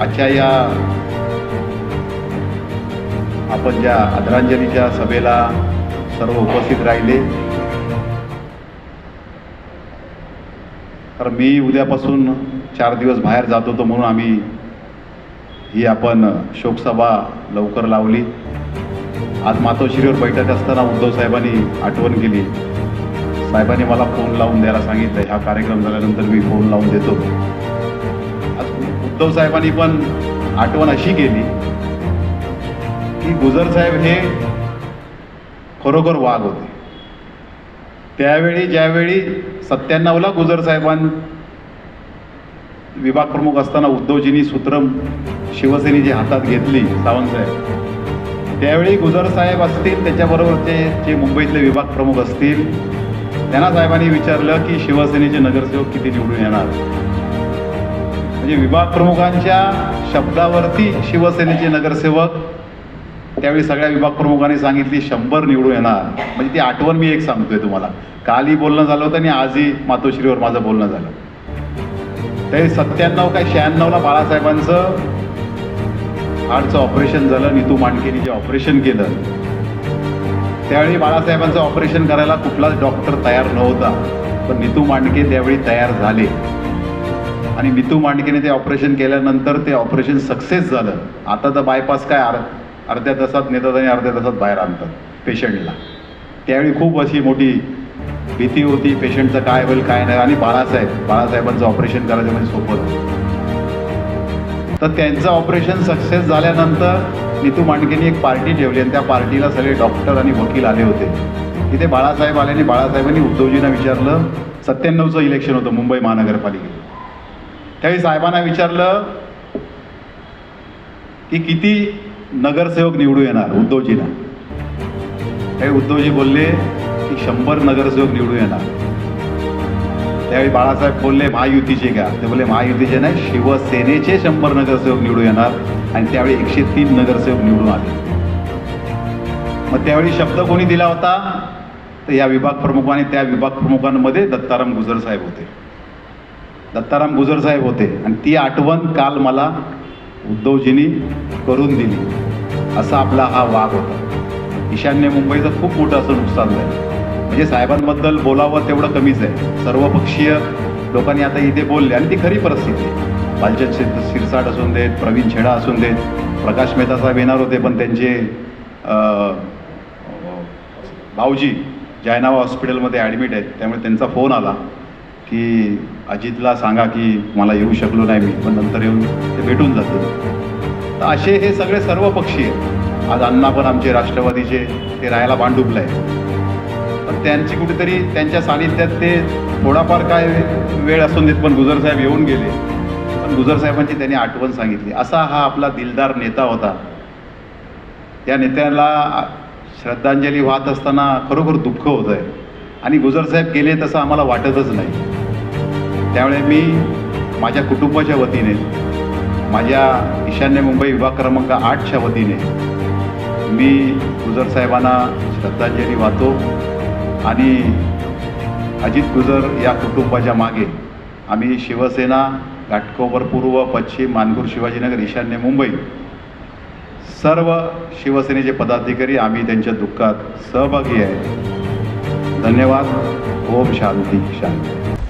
आजच्या या आपण ज्या आदरांजलीच्या सभेला सर्व उपस्थित राहिले तर मी उद्यापासून चार दिवस बाहेर जात होतो म्हणून आम्ही ही आपण शोकसभा लवकर लावली. आज मातोश्रीवर बैठक असताना उद्धव साहेबांनी आठवण केली. साहेबांनी मला फोन लावून द्यायला सांगितलं. हा कार्यक्रम झाल्यानंतर मी फोन लावून देतो. उद्धव साहेबांनी पण आठवण अशी केली की गुजर साहेब हे खरोखर वाघ होते. त्यावेळी ज्यावेळी सत्त्याण्णवला गुजर साहेबां विभाग प्रमुख असताना उद्धवजींनी सूत्र शिवसेनेची हातात घेतली सावंतसाहेब त्यावेळी गुजर साहेब असतील त्याच्याबरोबरचे जे मुंबईतले विभाग प्रमुख असतील त्यांना साहेबांनी विचारलं की शिवसेनेचे नगरसेवक किती निवडून येणार? म्हणजे विभाग प्रमुखांच्या शब्दावरती शिवसेनेचे नगरसेवक त्यावेळी सगळ्या विभाग प्रमुखांनी सांगितली शंभर निवडून येणार. म्हणजे ती आठवण मी एक सांगतोय तुम्हाला. कालही बोलणं झालं होतं आणि आजही मातोश्रीवर माझं बोलणं झालं. ते सत्त्याण्णव काय शहाण्णवला बाळासाहेबांचं हार्टचं ऑपरेशन झालं नीतू मांडकेनी जे ऑपरेशन केलं. त्यावेळी बाळासाहेबांचं ऑपरेशन करायला कुठलाच डॉक्टर तयार नव्हता. पण नीतू मांडके त्यावेळी तयार झाले. आणि मितू मांडकेने ते ऑपरेशन केल्यानंतर ते ऑपरेशन सक्सेस झालं. आता तर बायपास काय अर् अर्ध्या तासात नेतात आणि अर्ध्या तासात बाहेर आणतात पेशंटला. त्यावेळी खूप अशी मोठी भीती होती पेशंटचं काय होईल काय नाही. आणि बाळासाहेब बाळासाहेबांचं ऑपरेशन करायचं म्हणजे सोपं तर त्यांचं ऑपरेशन सक्सेस झाल्यानंतर नितू मांडकेने एक पार्टी ठेवली आणि त्या पार्टीला सगळे डॉक्टर आणि वकील आले होते. तिथे बाळासाहेब आले आणि बाळासाहेबांनी उद्धवजींना विचारलं सत्त्याण्णवचं इलेक्शन होतं मुंबई महानगरपालिकेत. त्यावेळी साहेबांना विचारलं की किती नगरसेवक निवडून येणार उद्धवजीला त्यावेळी उद्धवजी बोलले की शंभर नगरसेवक निवडून येणार. त्यावेळी बाळासाहेब बोलले महायुतीचे का ते बोलले महायुतीचे नाही शिवसेनेचे शंभर नगरसेवक निवडून येणार आणि त्यावेळी एकशे तीन नगरसेवक निवडून आले. मग त्यावेळी शब्द कोणी दिला होता? तर या विभाग प्रमुखाने त्या विभाग प्रमुखांमध्ये दत्ताराम गुजर साहेब होते. दत्ताराम गुजर साहेब होते आणि ती आठवण काल मला उद्धवजींनी करून दिली. असा आपला हा वाघ होता. ईशान्य मुंबईचं खूप मोठं असं नुकसान झालं. म्हणजे साहेबांबद्दल बोलावं तेवढं कमीच आहे. सर्वपक्षीय लोकांनी आता इथे बोलले आणि ती खरी परिस्थिती आहे. बालचंद शिर शिरसाट असून देत प्रवीण छेडा असून देत प्रकाश मेहता साहेब येणार होते पण त्यांचे भाऊजी जायनावा हॉस्पिटलमध्ये ॲडमिट आहेत. त्यामुळे त्यांचा फोन आला. की अजितला सांगा की मला येऊ शकलो नाही मी पण नंतर येऊन ते भेटून जातील तर असे हे सगळे सर्व पक्षी आहेत. आज अण्णा पण आमचे राष्ट्रवादीचे ते राहायला भांडुपलं आहे पण त्यांची कुठेतरी त्यांच्या सानिध्यात ते थोडाफार काय वेळ असून देत पण गुजर साहेब येऊन गेले. पण गुजर साहेबांची त्यांनी आठवण सांगितली. असा हा आपला दिलदार नेता होता. त्या नेत्याला श्रद्धांजली वाहत असताना खरोखर दुःख होत आहे आणि गुजर साहेब गेले तसं आम्हाला वाटतच नाही. त्यामुळे मी माझ्या कुटुंबाच्या वतीने माझ्या ईशान्य मुंबई विभाग क्रमांक आठच्या वतीने मी गुजर साहेबांना श्रद्धांजली वाहतो आणि अजित गुजर या कुटुंबाच्या मागे आम्ही शिवसेना घाटकोपर पूर्व पश्चिम मानगूर शिवाजीनगर ईशान्य मुंबई सर्व शिवसेनेचे पदाधिकारी आम्ही त्यांच्या दुःखात सहभागी आहे. धन्यवाद. ओम शांती शांती.